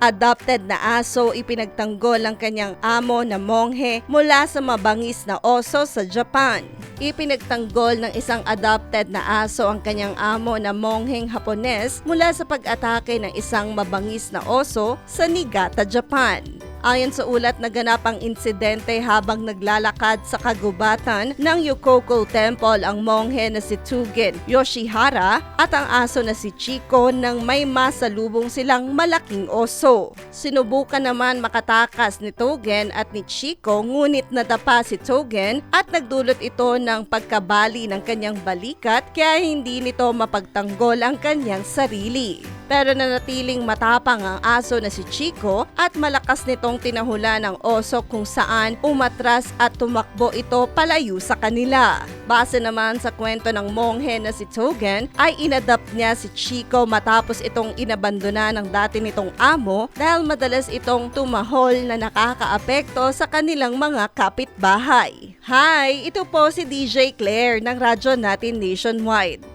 adopted na aso ipinagtanggol ang kanyang amo na monghe mula sa mabangis na oso sa Japan. Ipinagtanggol ng isang adopted na aso ang kanyang amo na mongheng Hapones mula sa pag-atake ng isang mabangis na oso sa Niigata, Japan. Ayon sa ulat, naganap ang insidente habang naglalakad sa kagubatan ng Yokoko Temple ang monghe na si Tugin Yoshihara at ang aso na si Chico nang may masalubong silang malaking oso. Sinubukan naman makatakas ni Togen at ni Chico ngunit nadapa si Togen at nagdulot ito ng pagkabali ng kanyang balikat kaya hindi nito mapagtanggol ang kanyang sarili. Pero nanatiling matapang ang aso na si Chico at malakas nitong tinahula ng oso kung saan umatras at tumakbo ito palayo sa kanila. Base naman sa kwento ng monghe na si Togen ay inadapt niya si Chico matapos itong inabandona ng dati nitong amo dahil madalas itong tumahol na nakakaapekto sa kanilang mga kapitbahay. Hi! Ito po si DJ Claire ng radyo natin nationwide.